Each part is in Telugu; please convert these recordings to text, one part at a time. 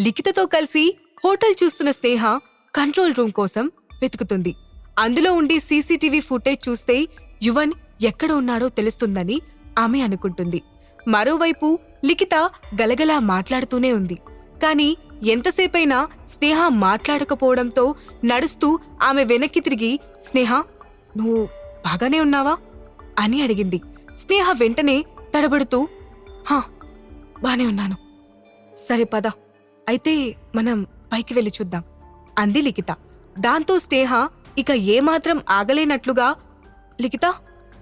లిఖితతో కలిసి హోటల్ చూస్తున్న స్నేహ కంట్రోల్ రూమ్ కోసం వెతుకుతుంది. అందులో ఉండి సీసీటీవీ ఫుటేజ్ చూస్తే యువన్ ఎక్కడ ఉన్నాడో తెలుస్తుందని ఆమె అనుకుంటుంది. మరోవైపు లిఖిత గలగలా మాట్లాడుతూనే ఉంది. కానీ ఎంతసేపైనా స్నేహ మాట్లాడకపోవడంతో నడుస్తూ ఆమె వెనక్కి తిరిగి స్నేహ నువ్వు బాగానే ఉన్నావా? అని అడిగింది. స్నేహ వెంటనే తడబడుతూ హా బానే ఉన్నాను. సరే పద. అయితే మనం పైకి వెళ్ళి చూద్దాం. అంది లిఖిత. దాంతో స్నేహ ఇక ఏమాత్రం ఆగలేనట్లుగా లిఖిత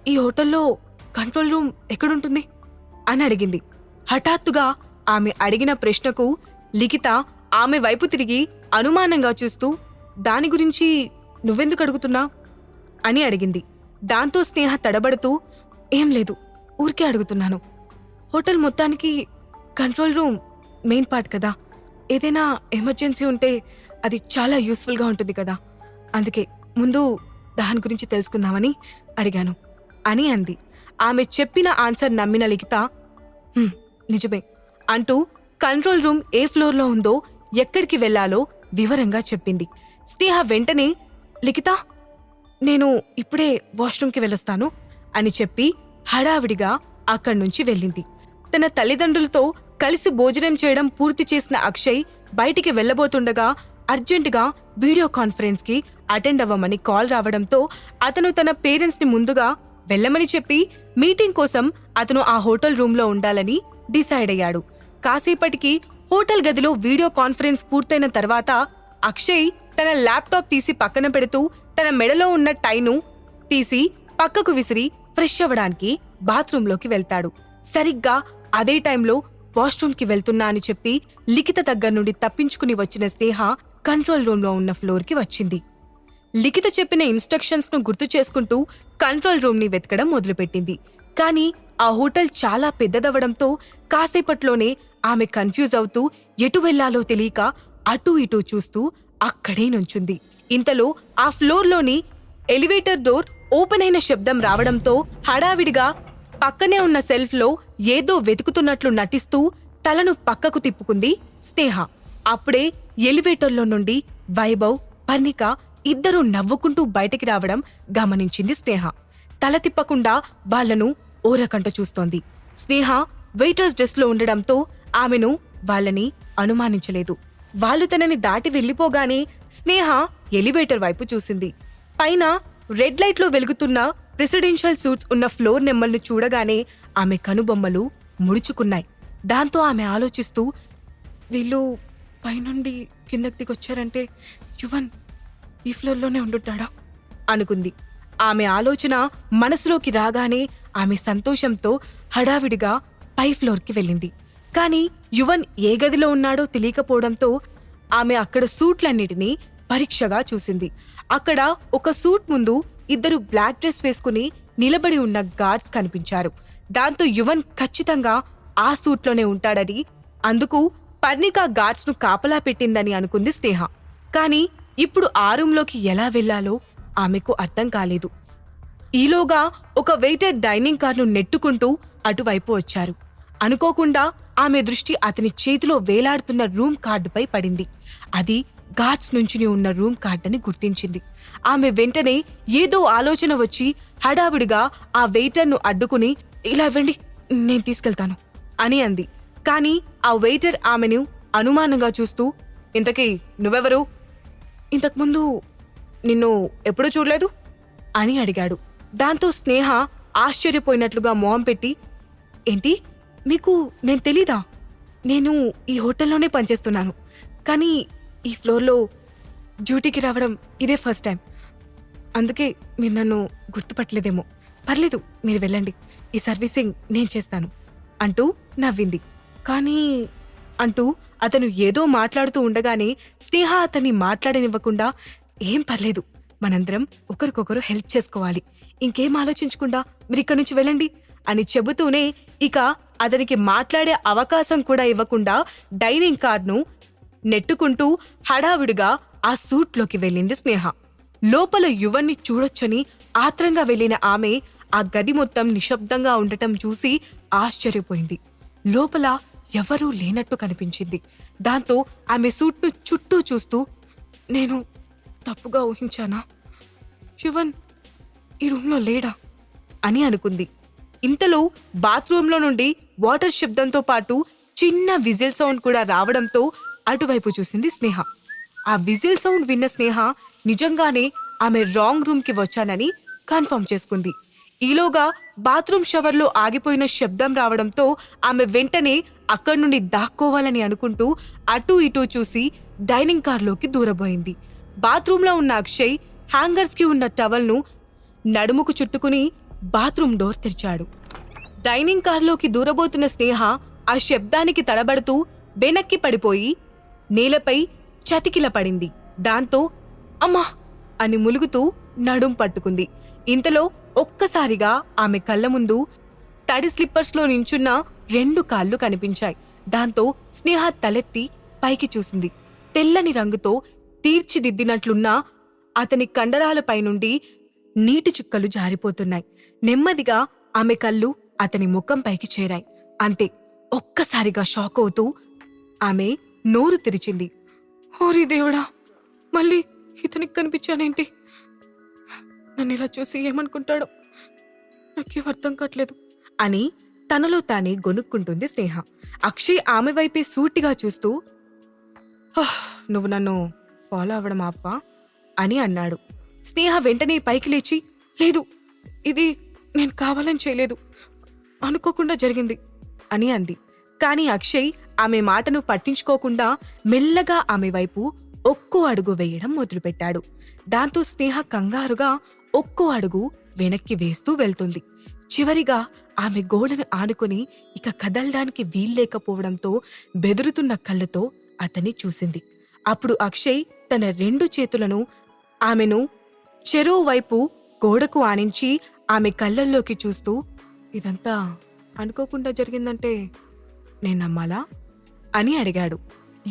ఈ హోటల్లో కంట్రోల్ రూమ్ ఎక్కడుంటుంది? అని అడిగింది. హఠాత్తుగా ఆమె అడిగిన ప్రశ్నకు లిఖిత ఆమె వైపు తిరిగి అనుమానంగా చూస్తూ దాని గురించి నువ్వెందుకు అడుగుతున్నా? అని అడిగింది. దాంతో స్నేహ తడబడుతూ ఏం లేదు ఊరికే అడుగుతున్నాను. హోటల్ మొత్తానికి కంట్రోల్ రూమ్ మెయిన్ పార్ట్ కదా. ఏదైనా ఎమర్జెన్సీ ఉంటే అది చాలా యూస్ఫుల్గా ఉంటుంది కదా. అందుకే ముందు దాని గురించి తెలుసుకుందామని అడిగాను. అని అంది. ఆమె చెప్పిన ఆన్సర్ నమ్మిన లిఖిత నిజమే అంటూ కంట్రోల్ రూమ్ ఏ ఫ్లోర్లో ఉందో ఎక్కడికి వెళ్ళాలో వివరంగా చెప్పింది. స్నేహ వెంటనే లిఖిత నేను ఇప్పుడే వాష్రూమ్కి వెళ్ళొస్తాను అని చెప్పి హడావిడిగా అక్కడి నుంచి వెళ్ళింది. తన తల్లిదండ్రులతో కలిసి భోజనం చేయడం పూర్తి చేసిన అక్షయ్ బయటికి వెళ్ళబోతుండగా అర్జెంటుగా వీడియో కాన్ఫరెన్స్కి అటెండ్ అవ్వమని కాల్ రావడంతో అతను తన పేరెంట్స్ని ముందుగా వెళ్ళమని చెప్పి మీటింగ్ కోసం అతను ఆ హోటల్ రూమ్లో ఉండాలని డిసైడ్ అయ్యాడు. కాసేపటికి హోటల్ గదిలో వీడియో కాన్ఫరెన్స్ పూర్తయిన తర్వాత అక్షయ్ తన ల్యాప్టాప్ తీసి పక్కన పెడుతూ తన మెడలో ఉన్న టైను తీసి పక్కకు విసిరి ఫ్రెష్ అవ్వడానికి బాత్రూంలోకి వెళ్తాడు. సరిగ్గా అదే టైంలో వాష్రూమ్కి వెళ్తున్నా అని చెప్పి లిఖిత దగ్గర నుండి తప్పించుకుని వచ్చిన స్నేహ కంట్రోల్ రూమ్లో ఉన్న ఫ్లోర్కి వచ్చింది. లిఖిత చెప్పిన ఇన్స్ట్రక్షన్స్ను గుర్తు చేసుకుంటూ కంట్రోల్ రూమ్ని వెతకడం మొదలుపెట్టింది. కానీ ఆ హోటల్ చాలా పెద్దదవడంతో కాసేపట్లోనే ఆమె కన్ఫ్యూజ్ అవుతూ ఎటు వెళ్ళాలో తెలియక అటూ ఇటూ చూస్తూ అక్కడే నుంచుంది. ఇంతలో ఆ ఫ్లోర్లోని ఎలివేటర్ డోర్ ఓపెన్ అయిన శబ్దం రావడంతో హడావిడిగా పక్కనే ఉన్న సెల్ఫ్లో ఏదో వెతుకుతున్నట్లు నటిస్తూ తలను పక్కకు తిప్పుకుంది స్నేహ. అప్పుడే ఎలివేటర్లో నుండి వైభవ్ పర్ణిక ఇద్దరూ నవ్వుకుంటూ బయటికి రావడం గమనించింది స్నేహ. తల తిప్పకుండా వాళ్ళను ఓరకంట చూస్తోంది. స్నేహ వెయిటర్స్ డ్రెస్లో ఉండడంతో ఆమెను వాళ్ళని అనుమానించలేదు. వాళ్ళు తనని దాటి వెళ్ళిపోగానే స్నేహ ఎలివేటర్ వైపు చూసింది. పైన రెడ్ లైట్లో వెలుగుతున్న ప్రెసిడెన్షియల్ సూట్స్ ఉన్న ఫ్లోర్ నెమ్మల్ని చూడగానే ఆమె కనుబొమ్మలు ముడుచుకున్నాయి. దాంతో ఆమె ఆలోచిస్తూ వీళ్ళు పైనుండి కిందకి దిగొచ్చారంటే యువన్ ఈ ఫ్లోర్లోనే ఉండుంటాడా? అనుకుంది. ఆమె ఆలోచన మనసులోకి రాగానే ఆమె సంతోషంతో హడావిడిగా పై ఫ్లోర్కి వెళ్ళింది. కానీ యువన్ ఏ గదిలో ఉన్నాడో తెలియకపోవడంతో ఆమె అక్కడ సూట్లన్నిటినీ పరీక్షగా చూసింది. అక్కడ ఒక సూట్ ముందు ఇద్దరు బ్లాక్ డ్రెస్ వేసుకుని నిలబడి ఉన్న గార్డ్స్ కనిపించారు. దాంతో యువన్ ఖచ్చితంగా ఆ సూట్లోనే ఉంటాడని అందుకు పర్ణిక గార్డ్స్ను కాపలా పెట్టిందని అనుకుంది స్నేహ. కానీ ఇప్పుడు ఆ రూంలోకి ఎలా వెళ్ళాలో ఆమెకు అర్థం కాలేదు. ఈలోగా ఒక వెయిటర్ డైనింగ్ కార్ను నెట్టుకుంటూ అటువైపు వచ్చారు. అనుకోకుండా ఆమె దృష్టి అతని చేతిలో వేలాడుతున్న రూమ్ కార్డుపై పడింది. అది గార్డ్స్ నుంచుని ఉన్న రూమ్ కార్డని గుర్తించింది. ఆమె వెంటనే ఏదో ఆలోచన వచ్చి హడావిడిగా ఆ వెయిటర్ను అడ్డుకుని ఇలా ఇవ్వండి నేను తీసుకెళ్తాను అని అంది. కానీ ఆ వెయిటర్ ఆమెను అనుమానంగా చూస్తూ ఇంతకీ నువ్వెవరు? ఇంతకుముందు నిన్ను ఎప్పుడూ చూడలేదు? అని అడిగాడు. దాంతో స్నేహ ఆశ్చర్యపోయినట్లుగా మొహం పెట్టి ఏంటి? మీకు నేను తెలీదా? నేను ఈ హోటల్లోనే పనిచేస్తున్నాను. కానీ ఈ ఫ్లోర్లో డ్యూటీకి రావడం ఇదే ఫస్ట్ టైం. అందుకే మీరు నన్ను గుర్తుపట్టలేదేమో. పర్లేదు మీరు వెళ్ళండి. ఈ సర్వీసింగ్ నేను చేస్తాను అంటూ నవ్వింది. కానీ అంటూ అతను ఏదో మాట్లాడుతూ ఉండగానే స్నేహ అతన్ని మాట్లాడనివ్వకుండా ఏం పర్లేదు మనందరం ఒకరికొకరు హెల్ప్ చేసుకోవాలి. ఇంకేం ఆలోచించకుండా మీరు ఇక్కడి నుంచి వెళ్ళండి అని చెబుతూనే ఇక అతనికి మాట్లాడే అవకాశం కూడా ఇవ్వకుండా డైనింగ్ కార్ను నెట్టుకుంటూ హడావిడిగా ఆ సూట్లోకి వెళ్ళింది స్నేహ. లోపల యువన్ని చూడొచ్చని ఆత్రంగా వెళ్ళిన ఆమె ఆ గది మొత్తం నిశ్శబ్దంగా ఉండటం చూసి ఆశ్చర్యపోయింది. లోపల ఎవరూ లేనట్టు కనిపించింది. దాంతో ఆమె సూట్ను చుట్టూ చూస్తూ నేను తప్పుగా ఊహించానా? యువన్ ఈ రూమ్లో లేడా? అని అనుకుంది. ఇంతలో బాత్రూంలో నుండి వాటర్ శబ్దంతో పాటు చిన్న విజిల్ సౌండ్ కూడా రావడంతో అటువైపు చూసింది స్నేహ. ఆ విజిల్ సౌండ్ విన్న స్నేహ నిజంగానే ఆమె రాంగ్ రూమ్కి వచ్చానని కన్ఫర్మ్ చేసుకుంది. ఈలోగా బాత్రూమ్ షవర్లో ఆగిపోయిన శబ్దం రావడంతో ఆమె వెంటనే అక్కడి నుండి దాక్కోవాలని అనుకుంటూ అటూ ఇటూ చూసి డైనింగ్ కార్లోకి దూరబోయింది. బాత్రూంలో ఉన్న అక్షయ్ హ్యాంగర్స్కి ఉన్న టవల్ను నడుముకు చుట్టుకుని బాత్రూమ్ డోర్ తెరిచాడు. డైనింగ్ కార్లోకి దూరబోతున్న స్నేహ ఆ శబ్దానికి తడబడుతూ వెనక్కి పడిపోయి నేలపై చతికిల పడింది దాంతో అమ్మా! అని ములుగుతూ నడుం పట్టుకుంది. ఇంతలో ఒక్కసారిగా ఆమె కళ్ళ ముందు తడి స్లిప్పర్స్లో నించున్న రెండు కాళ్ళు కనిపించాయి. దాంతో స్నేహ తలెత్తి పైకి చూసింది. తెల్లని రంగుతో తీర్చిదిద్దినట్లున్న అతని కండరాలపై నుండి నీటి చుక్కలు జారిపోతున్నాయి. నెమ్మదిగా ఆమె కళ్ళు అతని ముఖంపైకి చేరాయి. అంతే ఒక్కసారిగా షాక్ అవుతూ ఆమె నోరు తెరిచింది. ఓరి దేవుడా మళ్ళీ ఇతనికి కనిపించానేంటి? నన్ను ఇలా చూసి ఏమనుకుంటాడో? నాకేం అర్థం కావట్లేదు. అని తనలో తానే గొనుక్కుంటుంది స్నేహ. అక్షయ్ ఆమె వైపే సూటిగా చూస్తూ "ఆహ్, నువ్వు నన్ను ఫాలో అవ్వడం ఆపా? అని అన్నాడు. స్నేహ వెంటనే పైకి లేచి లేదు ఇది నేను కావాలని చేయలేదు. అనుకోకుండా జరిగింది. అని అంది. కాని అక్షయ్ ఆమె మాటను పట్టించుకోకుండా మెల్లగా ఆమె వైపు ఒక్కో అడుగు వేయడం మొదలుపెట్టాడు. దాంతో స్నేహ కంగారుగా ఒక్కో అడుగు వెనక్కి వేస్తూ వెళ్తుంది. చివరిగా ఆమె గోడను ఆనుకుని ఇక కదలడానికి వీల్లేకపోవడంతో బెదురుతున్న కళ్ళతో అతన్ని చూసింది. అప్పుడు అక్షయ్ తన రెండు చేతులను ఆమెను చెరువు వైపు గోడకు ఆనించి ఆమె కళ్ళల్లోకి చూస్తూ ఇదంతా అనుకోకుండా జరిగిందంటే నేను నమ్మాలా? అని అడిగాడు.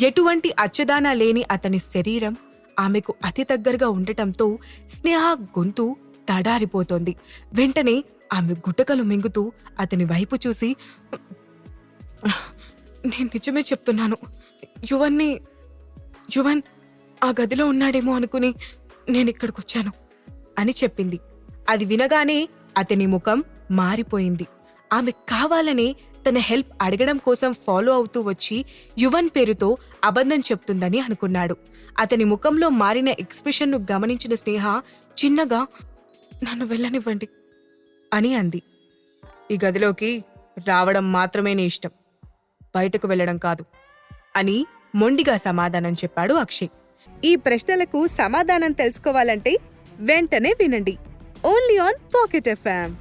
ఎటువంటి అచ్చదానా లేని అతని శరీరం ఆమెకు అతి దగ్గరగా ఉండటంతో స్నేహ గొంతు తడారిపోతోంది. వెంటనే ఆమె గుటకలు మింగుతూ అతని వైపు చూసి నేను నిజమే చెప్తున్నాను. యువన్ని యువన్ ఆ గదిలో ఉన్నాడేమో అనుకుని నేను ఇక్కడికి వచ్చాను అని చెప్పింది. అది వినగానే అతని ముఖం మారిపోయింది. ఆమె కావాలనే తన హెల్ప్ అడగడం కోసం ఫాలో అవుతూ వచ్చి యువన్ పేరుతో అబద్ధం చెప్తుందని అనుకున్నాడు. అతని ముఖంలో మారిన ఎక్స్ప్రెషన్ను గమనించిన స్నేహ చిన్నగా నన్ను వెళ్ళనివ్వండి అని అంది. ఈ గదిలోకి రావడం మాత్రమే నీ ఇష్టం. బయటకు వెళ్ళడం కాదు అని మొండిగా సమాధానం చెప్పాడు అక్షయ్. ఈ ప్రశ్నలకు సమాధానం తెలుసుకోవాలంటే వెంటనే వినండి. Only on pocket FM.